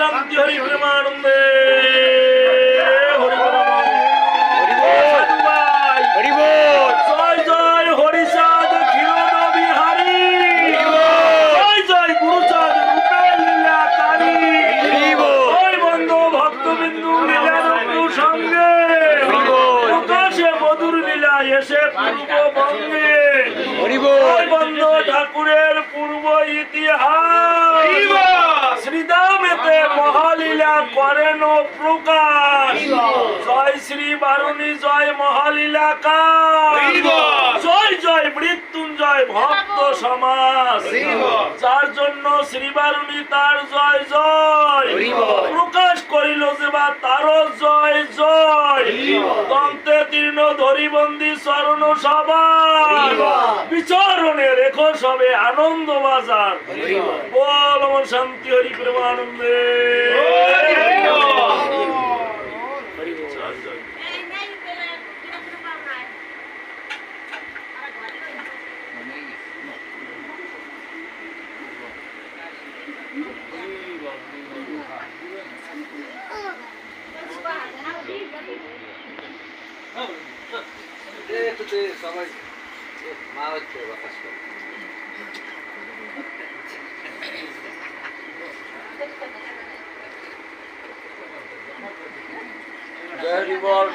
শান্তি হরি প্রেমানন্দে হরি বল। সাধু ভাই। জয় জয় হরিচাঁদ ক্ষীরদ বিহারী জয় জয় গুরুচাঁদ রূপের লীলাকারী জয় বন্ধু ভক্তবিন্দু লীলানন্দু সঙ্গে প্রকাশে মধুর লীলা এসে পূর্ববঙ্গে জয় বন্ধু ঠাকুরের পূর্ব ইতিহাস শ্রীদামেতে মহালীলা করেন প্রকাশ। জয় শ্রী বারুণী জয় মহালীলাকা জয় জয় মৃত্যুঞ্জয় ভক্ত সমাজ। যার জন্য শ্রী বারুণী তার জয় জয়। প্রকাশ করিল যে বা তার জয় জয়। দন্তে তীর্ণ ধরিবন্দি চরণ সবাই বিচরণে রেখো সবে আনন্দ বাজার। বল আমার শান্তি হরি প্রেমানন্দে। সবাই মা হচ্ছে বাতাস করে জয় বল